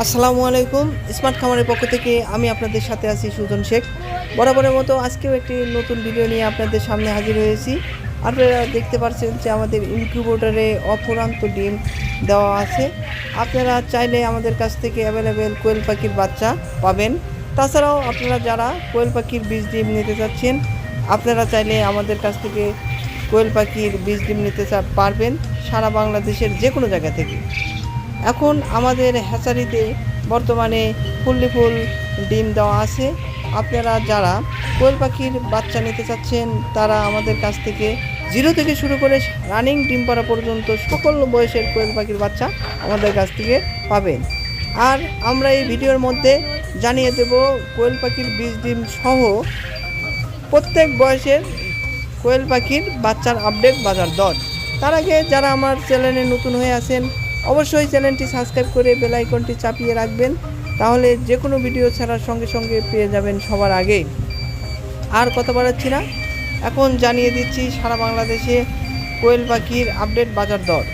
আসসালামু আলাইকুম। স্মার্ট খামারের পক্ষ থেকে আমি আপনাদের সাথে আছি সুজন শেখ। বরাবরের মতো আজকেও একটি নতুন ভিডিও নিয়ে আপনাদের সামনে হাজির হয়েছি। আপনারা দেখতে পাচ্ছেন যে আমাদের ইনকিউবেটরে অফুরান্ত ডিম দেওয়া আছে। আপনারা চাইলে আমাদের কাছ থেকে অ্যাভেলেবেল কোয়েল পাখির বাচ্চা পাবেন। তাছাড়াও আপনারা যারা কোয়েল পাখির বীজ ডিম নিতে চাচ্ছেন, আপনারা চাইলে আমাদের কাছ থেকে কোয়েল পাখির বীজ ডিম নিতে পারবেন সারা বাংলাদেশের যে কোনো জায়গা থেকে। এখন আমাদের হ্যাচারিতে বর্তমানে ফুললি ফুল ডিম দেওয়া আছে। আপনারা যারা কোয়েল পাখির বাচ্চা নিতে চাচ্ছেন, তারা আমাদের কাছ থেকে জিরো থেকে শুরু করে রানিং ডিম পাড়া পর্যন্ত সকল বয়সের কোয়েল পাখির বাচ্চা আমাদের কাছ থেকে পাবেন। আর আমরা এই ভিডিওর মধ্যে জানিয়ে দেব, কোয়েল পাখির বীজ ডিম সহ প্রত্যেক বয়সের কোয়েল পাখির বাচ্চার আপডেট বাজার দর। তার আগে যারা আমার চ্যানেলে নতুন হয়ে আছেন অবশ্যই চ্যানেলটি সাবস্ক্রাইব করে বেল আইকনটি চাপিয়ে রাখবেন, তাহলে যে কোনো ভিডিও ছাড়ার সঙ্গে সঙ্গে পেয়ে যাবেন সবার আগে আর কথা বাড়াচ্ছি না, এখন জানিয়ে দিচ্ছি সারা বাংলাদেশে কোয়েল পাখির আপডেট বাজার দর।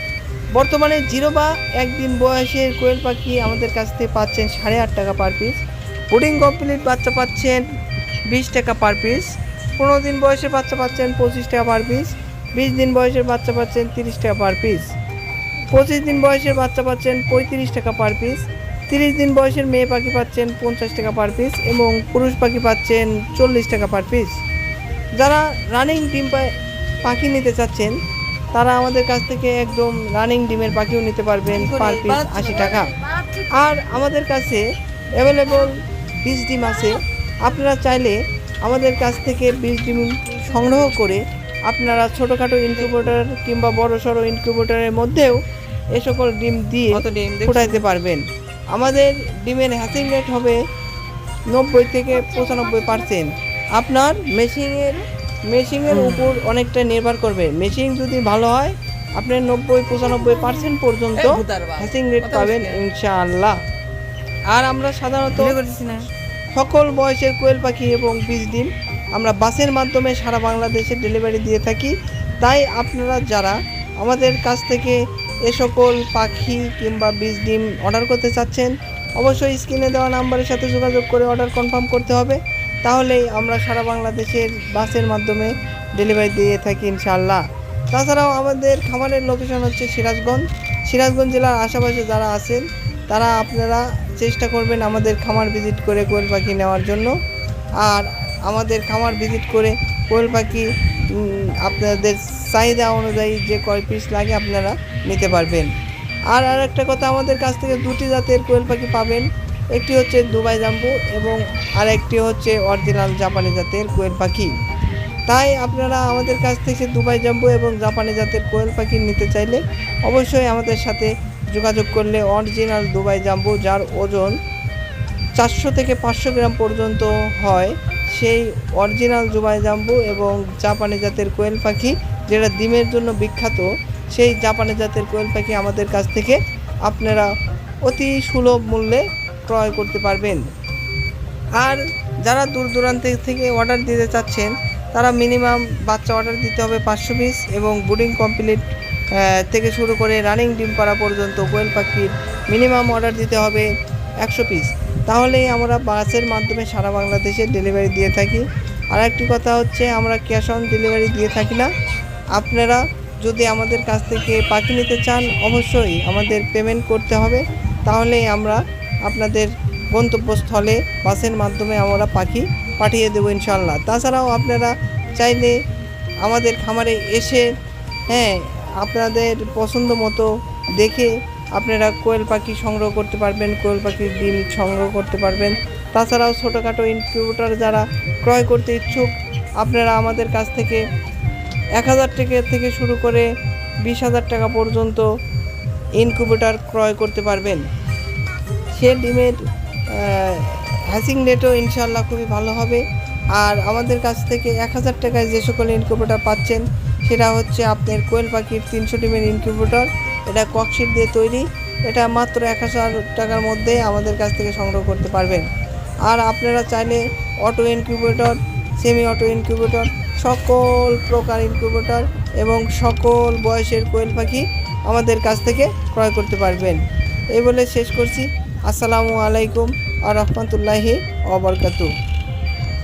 বর্তমানে জিরো বা একদিন বয়সের কোয়েল পাখি আমাদের কাছ থেকে পাচ্ছেন সাড়ে আট টাকা পার পিস পুডিং কমপ্লিট বাচ্চা পাচ্ছেন বিশ টাকা পার পিস পনেরো দিন বয়সের বাচ্চা পাচ্ছেন পঁচিশ টাকা পার পিস বিশ দিন বয়সের বাচ্চা পাচ্ছেন তিরিশ টাকা পার পিস পঁচিশ দিন বয়সের বাচ্চা পাচ্ছেন পঁয়ত্রিশ টাকা পার পিস তিরিশ দিন বয়সের মেয়ে পাখি পাচ্ছেন পঞ্চাশ টাকা পার পিস এবং পুরুষ পাখি পাচ্ছেন চল্লিশ টাকা পার পিস যারা রানিং ডিম পাখি নিতে চাচ্ছেন তারা আমাদের কাছ থেকে একদম রানিং ডিমের পাখিও নিতে পারবেন পার পিস আশি টাকা। আর আমাদের কাছে অ্যাভেলেবল বীজ ডিম আছে। আপনারা চাইলে আমাদের কাছ থেকে বীজ ডিম সংগ্রহ করে আপনারা ছোটোখাটো ইনকিউবেটর কিংবা বড় সড়ো ইনকিউবেটরের মধ্যেও এ সকল ডিম দিয়ে কত ডিম দেখছ? ফুটাইতে পারবেন। আমাদের ডিমের হ্যাচিং রেট হবে নব্বই থেকে পঁচানব্বই পার্সেন্ট আপনার মেশিনের মেশিনের উপর অনেকটা নির্ভর করবে। মেশিন যদি ভালো হয় আপনার নব্বই পঁচানব্বই পার্সেন্ট পর্যন্ত হ্যাচিং রেট পাবেন ইনশাআল্লাহ। আর আমরা সাধারণত সকল বয়সের কোয়েল পাখি এবং বীজ ডিম আমরা বাসের মাধ্যমে সারা বাংলাদেশে ডেলিভারি দিয়ে থাকি। তাই আপনারা যারা আমাদের কাছ থেকে এ সকল পাখি কিংবা বীজ ডিম অর্ডার করতে চাচ্ছেন, অবশ্যই স্ক্রিনে দেওয়া নাম্বারের সাথে যোগাযোগ করে অর্ডার কনফার্ম করতে হবে। তাহলেই আমরা সারা বাংলাদেশের বাসের মাধ্যমে ডেলিভারি দিয়ে থাকি ইনশাআল্লাহ। তাছাড়াও আমাদের খামারের লোকেশন হচ্ছে সিরাজগঞ্জ। সিরাজগঞ্জ জেলার আশেপাশে যারা আছেন, তারা আপনারা চেষ্টা করবেন আমাদের খামার ভিজিট করে কোয়েল পাখি নেওয়ার জন্য। আর আমাদের খামার ভিজিট করে কোয়েল পাখি আপনাদের চাহিদা অনুযায়ী যে কয় পিস লাগে আপনারা নিতে পারবেন। আর আর একটা কথা, আমাদের কাছ থেকে দুটি জাতের কোয়েল পাখি পাবেন। একটি হচ্ছে দুবাই জাম্বু এবং আরেকটি হচ্ছে অরিজিনাল জাপানি জাতের কোয়েল পাখি। তাই আপনারা আমাদের কাছ থেকে দুবাই জাম্বু এবং জাপানি জাতের কোয়েল পাখি নিতে চাইলে অবশ্যই আমাদের সাথে যোগাযোগ করলে অরিজিনাল দুবাই জাম্বু, যার ওজন চারশো থেকে পাঁচশো গ্রাম পর্যন্ত হয়। সেই অরিজিনাল দুবাই জাম্বু এবং জাপানি জাতের কোয়েল পাখি, যেটা ডিমের জন্য বিখ্যাত, সেই জাপানি জাতের কোয়েল পাখি আমাদের কাছ থেকে আপনারা অতি সুলভ মূল্যে ক্রয় করতে পারবেন। আর যারা দূর দূরান্ত থেকে অর্ডার দিতে চাচ্ছেন, তারা মিনিমাম বাচ্চা অর্ডার দিতে হবে পাঁচশো পিস এবং বুডিং কমপ্লিট থেকে শুরু করে রানিং ডিম পাড়া পর্যন্ত কোয়েল পাখির মিনিমাম অর্ডার দিতে হবে একশো পিস তাহলেই আমরা বাসের মাধ্যমে সারা বাংলাদেশে ডেলিভারি দিয়ে থাকি। আর একটি কথা হচ্ছে, আমরা ক্যাশ অন ডেলিভারি দিয়ে থাকি না। আপনারা যদি আমাদের কাছ থেকে পাখি নিতে চান, অবশ্যই আমাদের পেমেন্ট করতে হবে। তাহলেই আমরা আপনাদের গন্তব্যস্থলে বাসের মাধ্যমে আমরা পাখি পাঠিয়ে দেবো ইনশাল্লাহ তাছাড়াও আপনারা চাইলে আমাদের খামারে এসে হ্যাঁ আপনাদের পছন্দ মতো দেখে আপনারা কোয়েল পাখি সংগ্রহ করতে পারবেন, কোয়েল পাখির ডিম সংগ্রহ করতে পারবেন। তাছাড়াও ছোটোখাটো ইনকিউবেটর যারা ক্রয় করতে ইচ্ছুক, আপনারা আমাদের কাছ থেকে এক হাজার টাকা থেকে শুরু করে বিশ হাজার টাকা পর্যন্ত ইনকিউবেটর ক্রয় করতে পারবেন। সে ডিমের হ্যাসিং রেটও ইনশাল্লাহ খুবই ভালো হবে। আর আমাদের কাছ থেকে এক হাজার টাকায় যে সকল ইনকিউবেটর পাচ্ছেন, সেটা হচ্ছে আপনার কোয়েল পাখির তিনশো ডিমের ইনকিউবেটর। এটা ককশিট দিয়ে তৈরি। এটা মাত্র এক হাজার টাকার মধ্যে আমাদের কাছ থেকে সংগ্রহ করতে পারবেন। আর আপনারা চাইলে auto incubator semi auto incubator, সকল প্রকার ইনকিউবেটর এবং সকল বয়সের কোয়েল পাখি আমাদের কাছ থেকে ক্রয় করতে পারবেন। এই বলে শেষ করছি। আসসালামু আলাইকুম আ রহমতুল্লাহি অবরকাতু।